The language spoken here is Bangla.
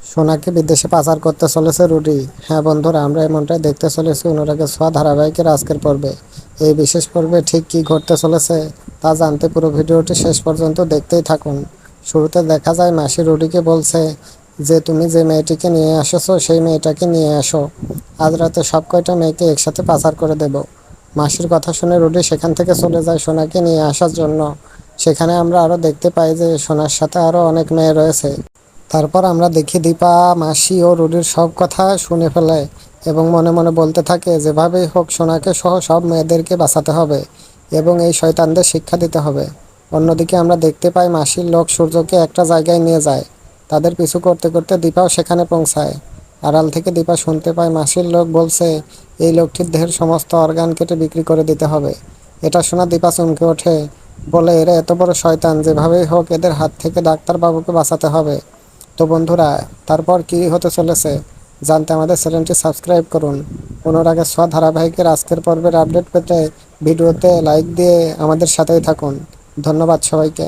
সোনাকে বিদেশে পাচার করতে চলেছে রুডি। হ্যাঁ বন্ধুরা, আমরা এমনটাই দেখতে চলেছি অনুরাগের সোয়া ধারাবাহিকের আজকের পর্বে। এই বিশেষ পর্বে ঠিক কি ঘটতে চলেছে তা জানতে পুরো ভিডিওটি শেষ পর্যন্ত দেখতেই থাকুন। শুরুতে দেখা যায় মাসি রুডিকে বলছে যে, তুমি যে মেয়েটিকে নিয়ে আসছো, সেই মেয়েটাকে নিয়ে আসো। আজ রাতে সব কয়টা মেয়েকে একসাথে পাচার করে দেব। মাসির কথা শুনে রুডি সেখান থেকে চলে যায় সোনাকে নিয়ে আসার জন্য। সেখানে আমরা আরও দেখতে পাই যে, সোনার সাথে আরও অনেক মেয়ে রয়েছে। তারপর আমরা দেখি দীপা, মাসি ও রুডির সব কথা শুনে ফেলে এবং মনে মনে বলতে থাকে, যেভাবেই হোক সোনাকে সহ সব মেয়েদেরকে বাঁচাতে হবে এবং এই শয়তানদের শিক্ষা দিতে হবে। অন্যদিকে আমরা দেখতে পাই মাসির লোক সূর্যকে একটা জায়গায় নিয়ে যায়। তাদের পিছু করতে করতে দীপাও সেখানে পৌঁছায়। আড়াল থেকে দীপা শুনতে পায় মাসির লোক বলছে, এই লোকটির দেহের সমস্ত অর্গান কেটে বিক্রি করে দিতে হবে। এটা শোনা দীপা চমকে ওঠে, বলে, এরা এত বড় শয়তান, যেভাবেই হোক এদের হাত থেকে ডাক্তারবাবুকে বাঁচাতে হবে। তো বন্ধুরা, তারপর কি হতে চলেছে? জানতে আমাদের চ্যানেলটি সাবস্ক্রাইব করুন। অনুরাগের স্ব ধারাবাহিকের আজকের পর্বের আপডেট পেতে ভিডিওতে লাইক দিয়ে আমাদের সাথেই থাকুন। ধন্যবাদ সবাইকে।